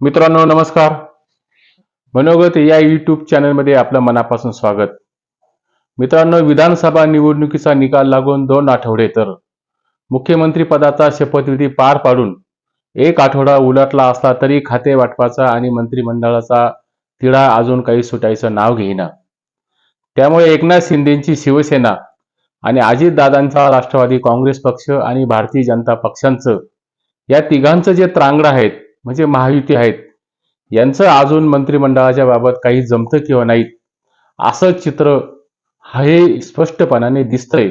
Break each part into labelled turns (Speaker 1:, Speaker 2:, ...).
Speaker 1: मित्रांनो नमस्कार. मनोगत या युट्यूब चॅनलमध्ये आपलं मनापासून स्वागत. मित्रांनो विधानसभा निवडणुकीचा निकाल लागून दोन आठवडे तर मुख्यमंत्री पदाचा शपथविधी पार पाडून एक आठवडा उलटला असला तरी खाते वाटपाचा आणि मंत्रिमंडळाचा तिढा अजून काही सुटायचं नाव घेईना. त्यामुळे एकनाथ शिंदेची शिवसेना आणि अजितदादांचा राष्ट्रवादी काँग्रेस पक्ष आणि भारतीय जनता पक्षांचं या तिघांचं जे त्रांगड आहेत म्हणजे महायुती आहेत. यांचं अजून मंत्रिमंडळाच्या बाबत काही जमतं किंवा नाहीत असं चित्र हे स्पष्टपणाने दिसतंय.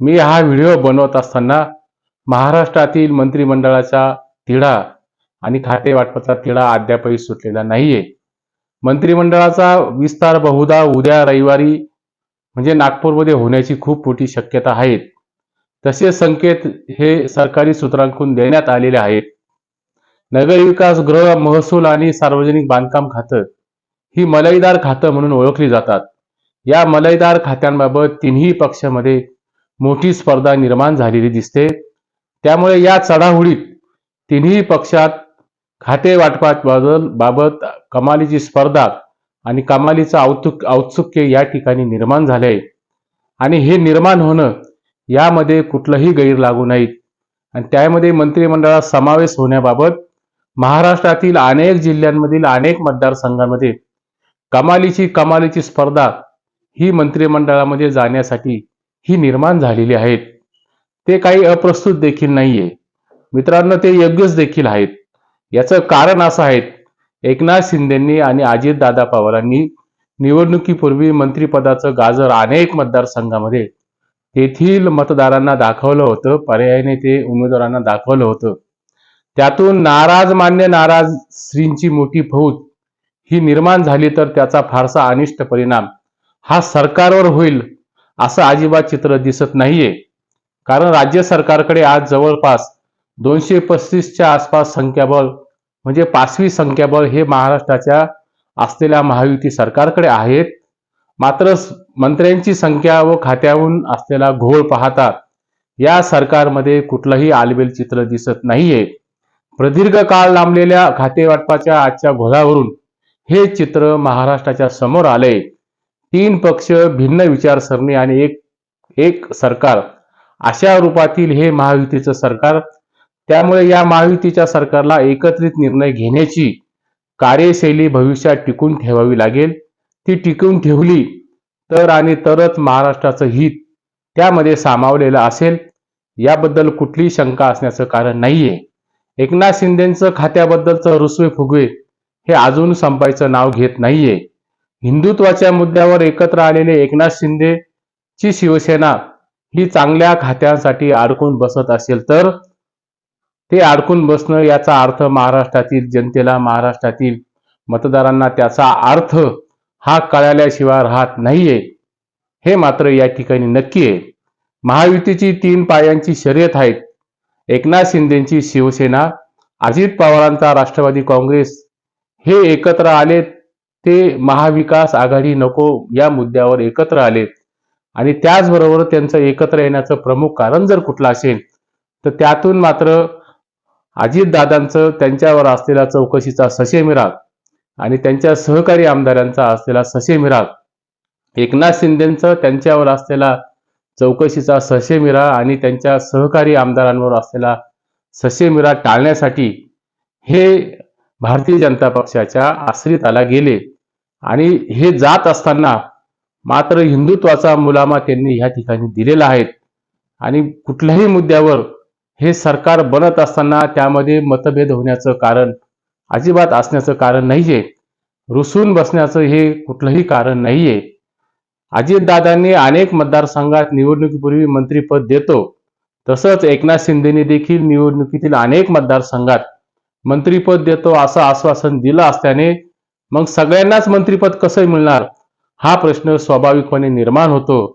Speaker 1: मी हा व्हिडिओ बनवत असताना महाराष्ट्रातील मंत्रिमंडळाचा तिढा आणि खाते वाटपाचा तिढा अद्यापही सुटलेला नाहीये. मंत्रिमंडळाचा विस्तार बहुधा उद्या रविवारी म्हणजे नागपूरमध्ये होण्याची खूप मोठी शक्यता आहे तसे संकेत हे सरकारी सूत्रांकडून देण्यात आलेले आहेत. नगरविकास गृह महसूल आणि सार्वजनिक बांधकाम खातं ही मलईदार खातं म्हणून ओळखली जातात. या मलईदार खात्यांबाबत तिन्ही पक्षामध्ये मोठी स्पर्धा निर्माण झालेली दिसते. त्यामुळे या चढाओढीत तिन्ही पक्षात खाते वाटपात बदल बाबत कमालीची स्पर्धा आणि कमालीचं औतुक औत्सुक्य या ठिकाणी निर्माण झाले आणि हे निर्माण होणं यामध्ये कुठलंही गैर लागू नाहीत आणि त्यामध्ये मंत्रिमंडळात समावेश होण्याबाबत महाराष्ट्रातील अनेक जिल्ह्यांमधील अनेक मतदारसंघांमध्ये कमालीची कमालीची स्पर्धा ही मंत्रिमंडळामध्ये जाण्यासाठी ही निर्माण झालेली आहेत. ते काही अप्रस्तुत देखील नाहीये. मित्रांनो ते योग्यच देखील आहेत. याचं कारण असं आहे एकनाथ शिंदेंनी आणि अजितदादा पवारांनी निवडणुकीपूर्वी मंत्रिपदाचं गाजर अनेक मतदारसंघामध्ये तेथील मतदारांना दाखवलं होतं पर्यायाने ते उमेदवारांना दाखवलं होतं. त्यातून नाराज मान्य नाराज श्रींची मोठी फौज ही निर्माण झाली तर त्याचा फारसा अनिष्ट परिणाम हा सरकारवर होईल असं अजिबात चित्र दिसत नाहीये. कारण राज्य सरकारकडे आज जवळपास दोनशे पस्तीसच्या आसपास संख्याबळ म्हणजे पाचवी संख्याबळ हे महाराष्ट्राच्या असलेल्या महायुती सरकारकडे आहेत. मात्र मंत्र्यांची संख्या व खात्याहून असलेला घोळ पाहता या सरकारमध्ये कुठलंही आलबेल चित्र दिसत नाहीये. प्रदीर्घ काळ लांबलेल्या खातेवाटपाच्या आजच्या घोळावरून हे चित्र महाराष्ट्राच्या समोर आले. तीन पक्ष भिन्न विचारसरणी आणि एक एक सरकार अशा रूपातील हे महायुतीचं सरकार त्यामुळे या महायुतीच्या सरकारला एकत्रित निर्णय घेण्याची कार्यशैली भविष्यात टिकून ठेवावी लागेल. ती टिकून ठेवली तर आणि तरच महाराष्ट्राचं हित त्यामध्ये सामावलेलं असेल याबद्दल कुठलीही शंका असण्याचं कारण नाहीये. एकनाथ शिंदेचं खात्याबद्दलचं रुसवे फुगवे हे अजून संपायचं नाव घेत नाहीये. हिंदुत्वाच्या मुद्द्यावर एकत्र आलेले एकनाथ शिंदे ची शिवसेना ही चांगल्या खात्यांसाठी अडकून बसत असेल तर? ते अडकून बसणं याचा अर्थ महाराष्ट्रातील जनतेला महाराष्ट्रातील मतदारांना त्याचा अर्थ हा कळाल्याशिवाय राहत नाहीये. हे मात्र या ठिकाणी नक्की आहे. महायुतीची तीन पायांची शर्यत आहेत. एकनाथ शिंदेची शिवसेना अजित पवारांचा राष्ट्रवादी काँग्रेस हे एकत्र आले ते महाविकास आघाडी नको या मुद्द्यावर एकत्र आलेत. आणि त्याचबरोबर त्यांचं एकत्र येण्याचं प्रमुख कारण जर कुठलं असेल तर त्यातून मात्र अजितदादांचं त्यांच्यावर असलेला चौकशीचा ससेमिराग आणि त्यांच्या सहकारी आमदारांचा असलेला ससेमिराग एकनाथ शिंदेंचं त्यांच्यावर असलेला चौकशीचा ससेमिरा आणि त्यांच्या सहकारी आमदारांवर असलेला ससेमिरा टाळण्यासाठी हे भारतीय जनता पक्षाच्या आश्रिताला गेले. आणि हे जात असताना मात्र हिंदुत्वाचा मुलामा त्यांनी ह्या ठिकाणी दिलेला आहे. आणि कुठल्याही मुद्द्यावर हे सरकार बनत असताना त्यामध्ये मतभेद होण्याचं कारण अजिबात असण्याचं कारण नाहीये. रुसून बसण्याचं हे कुठलंही कारण नाहीये. अजितदादांनी अनेक मतदारसंघात निवडणुकीपूर्वी मंत्रीपद देतो. तसंच एकनाथ शिंदेने देखील निवडणुकीतील अनेक मतदारसंघात मंत्रीपद देतो असं आश्वासन दिलं असल्याने मग सगळ्यांनाच मंत्रीपद कसं मिळणार? हा प्रश्न स्वाभाविकपणे निर्माण होतो.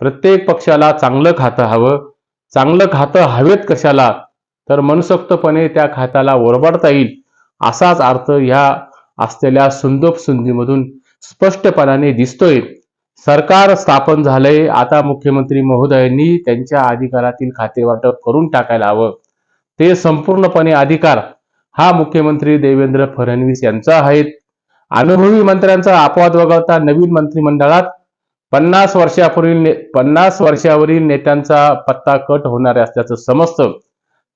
Speaker 1: प्रत्येक पक्षाला चांगलं खातं हवं. चांगलं खातं हवेत कशाला? तर मनसोक्तपणे त्या खात्याला ओरबाडता येईल असाच अर्थ ह्या असलेल्या सुंदोप सुंदीमधून स्पष्टपणाने दिसतोय. सरकार स्थापन झालंय. आता मुख्यमंत्री महोदयांनी त्यांच्या अधिकारातील खाते वाटप करून टाकायला हवं. ते संपूर्णपणे अधिकार हा मुख्यमंत्री देवेंद्र फडणवीस यांचा आहे अनुभवी मंत्र्यांचा अपवाद वगळता नवीन मंत्रिमंडळात पन्नास वर्षापूर्वी ने- पन्नास वर्षावरील नेत्यांचा पत्ता कट होणार असल्याचं समजतं.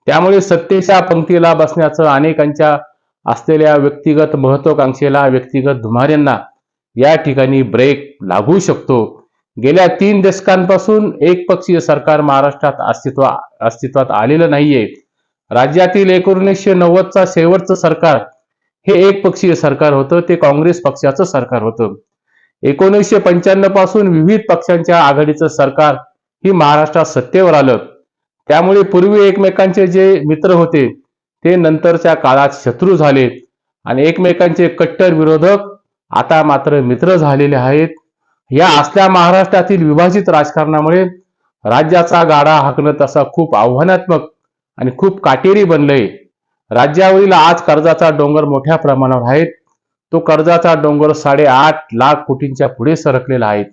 Speaker 1: त्यामुळे सत्तेच्या पंक्तीला बसण्याचं अनेकांच्या असलेल्या व्यक्तिगत महत्वाकांक्षेला व्यक्तिगत धुमाऱ्यांना या ठिकाणी ब्रेक लागू शकतो. गेल्या तीन दशकांपासून एकपक्षीय सरकार महाराष्ट्रात अस्तित्व अस्तित्वात आलेलं नाहीये. राज्यातील एकोणीसशे नव्वदचा शेवटचं सरकार हे एकपक्षीय सरकार होतं ते काँग्रेस पक्षाचं सरकार होतं. एकोणीसशे पंच्याण्णवपासून विविध पक्षांच्या आघाडीचं सरकार ही महाराष्ट्रात सत्तेवर आलं. त्यामुळे पूर्वी एकमेकांचे जे मित्र होते ते नंतरच्या काळात शत्रू झाले. आणि एकमेकांचे कट्टर विरोधक आता मात्र मित्र झालेले आहेत. या असल्या महाराष्ट्रातील विभाजित राजकारणामुळे राज्याचा गाडा हाकणं तसा खूप आव्हानात्मक आणि खूप काटेरी बनलंय. राज्यावरील आज कर्जाचा डोंगर मोठ्या प्रमाणावर आहे तो कर्जाचा डोंगर साडेआठ लाख कोटींच्या पुढे सरकलेला आहे.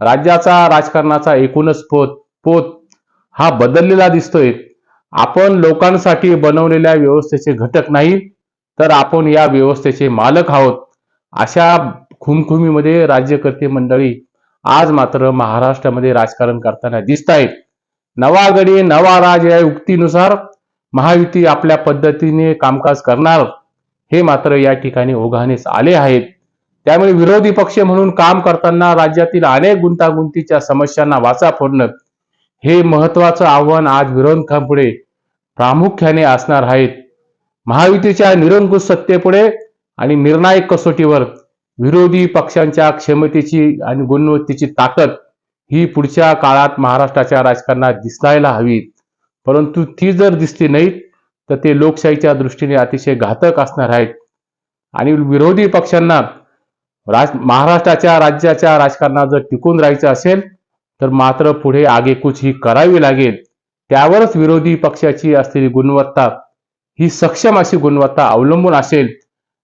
Speaker 1: राज्याचा राजकारणाचा एकूणच पोत पोत हा बदललेला दिसतोय. आपण लोकांसाठी बनवलेल्या व्यवस्थेचे घटक नाही तर आपण या व्यवस्थेचे मालक आहोत. अशा खुमखुमीमध्ये राज्यकर्ते मंडळी आज मात्र महाराष्ट्रामध्ये राजकारण करताना दिसत आहेत नवा गडी नवा राज या उक्तीनुसार महायुती आपल्या पद्धतीने कामकाज करणार हे मात्र या ठिकाणी ओघानेच आले आहेत. त्यामुळे विरोधी पक्ष म्हणून काम करताना राज्यातील अनेक गुंतागुंतीच्या समस्यांना वाचा फोडणं हे महत्वाचं आव्हान आज विरोधकांपुढे प्रामुख्याने असणार आहेत. महायुतीच्या निरंकुश सत्तेपुढे आणि निर्णायक कसोटीवर विरोधी पक्षांच्या क्षमतेची आणि गुणवत्तेची ताकद ही पुढच्या काळात महाराष्ट्राच्या राजकारणात दिसायला हवी. परंतु ती जर दिसली नाही तर ते लोकशाहीच्या दृष्टीने अतिशय घातक असणार आहेत. आणि विरोधी पक्षांना राज महाराष्ट्राच्या राज्याच्या राजकारणात जर टिकून राहायचं असेल तर मात्र पुढे आगेकूच ही करावी लागेल. त्यावरच विरोधी पक्षाची असलेली गुणवत्ता ही सक्षम अशी गुणवत्ता अवलंबून असेल.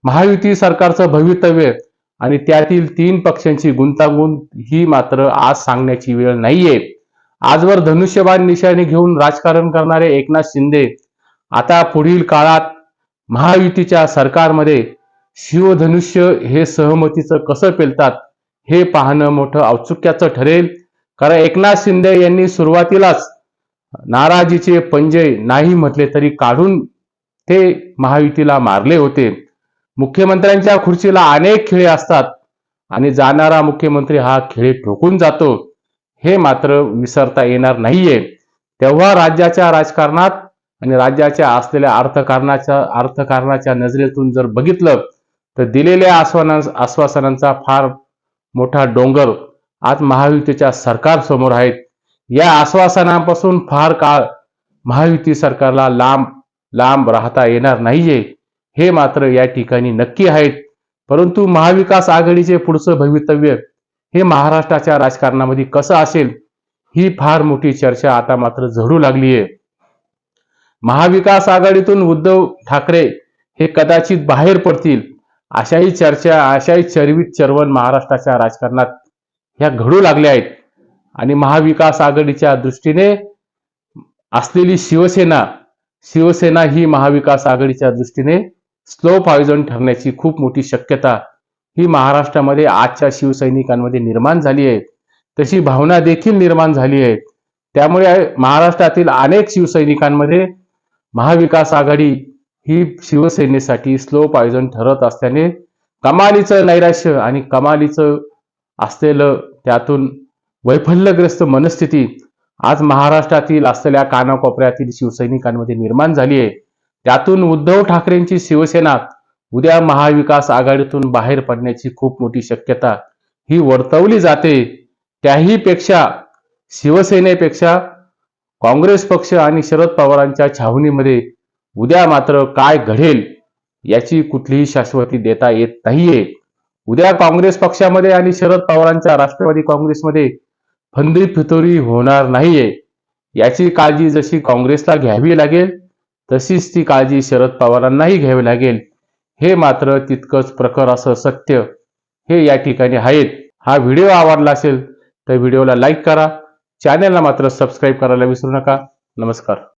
Speaker 1: महायुती सरकारचं भवितव्य आणि त्यातील तीन पक्षांची गुंतागुंत ही मात्र आज सांगण्याची वेळ नाहीये. आजवर धनुष्यबाण निशाणे घेऊन राजकारण करणारे एकनाथ शिंदे आता पुढील काळात महायुतीच्या सरकारमध्ये शिवधनुष्य हे सहमतीचं कसं पेलतात हे पाहणं मोठं औत्सुक्याचं ठरेल. कारण एकनाथ शिंदे यांनी सुरुवातीलाच नाराजीचे पंजे नाही म्हटले तरी काढून ते महायुतीला मारले होते. मुख्यमंत्र्यांच्या खुर्चीला अनेक खेळे असतात आणि जाणारा मुख्यमंत्री हा खेळ ठोकून जातो. हे मात्र विसरता येणार नाहीये. तेव्हा राज्याच्या राजकारणात आणि राज्याच्या असलेल्या अर्थकारणाच्या अर्थकारणाच्या नजरेतून जर बघितलं तर दिलेल्या आश्वाना आश्वासनांचा फार मोठा डोंगर आज महायुतीच्या सरकार समोर आहेत या आश्वासनांपासून फार काळ महायुती सरकारला लांब लांब राहता येणार नाहीये. हे मात्र या ठिकाणी नक्की आहेत. परंतु महाविकास आघाडीचे पुढचं भवितव्य हे महाराष्ट्राच्या राजकारणामध्ये कसं असेल ही फार मोठी चर्चा आता मात्र झरू लागली आहे. महाविकास आघाडीतून उद्धव ठाकरे हे कदाचित बाहेर पडतील अशाही चर्चा अशाही चरवीत चरवण महाराष्ट्राच्या राजकारणात ह्या घडू लागल्या आहेत. आणि महाविकास आघाडीच्या दृष्टीने असलेली शिवसेना शिवसेना ही महाविकास आघाडीच्या दृष्टीने स्लो पॉयझन ठरण्याची खूप मोठी शक्यता ही महाराष्ट्रामध्ये आजच्या शिवसैनिकांमध्ये निर्माण झाली आहे. तशी भावना देखील निर्माण झाली आहे. त्यामुळे महाराष्ट्रातील अनेक शिवसैनिकांमध्ये महाविकास आघाडी ही शिवसेनेसाठी स्लो पॉयझन ठरत असल्याने कमालीचं नैराश्य आणि कमालीचं असलेलं त्यातून वैफल्यग्रस्त मनस्थिती आज महाराष्ट्रातील असलेल्या कानाकोपऱ्यातील शिवसैनिकांमध्ये निर्माण झाली आहे. त्यातून उद्धव ठाकरेंची शिवसेना उद्या महाविकास आघाडीतून बाहेर पडण्याची खूप मोठी शक्यता ही वर्तवली जाते. त्याही पेक्षा शिवसेनेपेक्षा काँग्रेस पक्ष आणि शरद पवारांच्या छावणीमध्ये उद्या मात्र काय घडेल याची कुठलीही शाश्वती देता येत नाहीये. उद्या काँग्रेस पक्षामध्ये आणि शरद पवारांच्या राष्ट्रवादी काँग्रेसमध्ये फंदी फितोरी होणार नाहीये. याची काळजी जशी काँग्रेसला घ्यावी लागेल तशीच ती काळजी शरद पवारांनाही घ्यावी लागेल. हे मात्र तितकंच प्रखर असं सत्य. हे या ठिकाणी आहेत. हा व्हिडिओ आवडला असेल तर व्हिडिओला लाईक करा. चॅनलला मात्र सबस्क्राईब करायला विसरू नका. नमस्कार.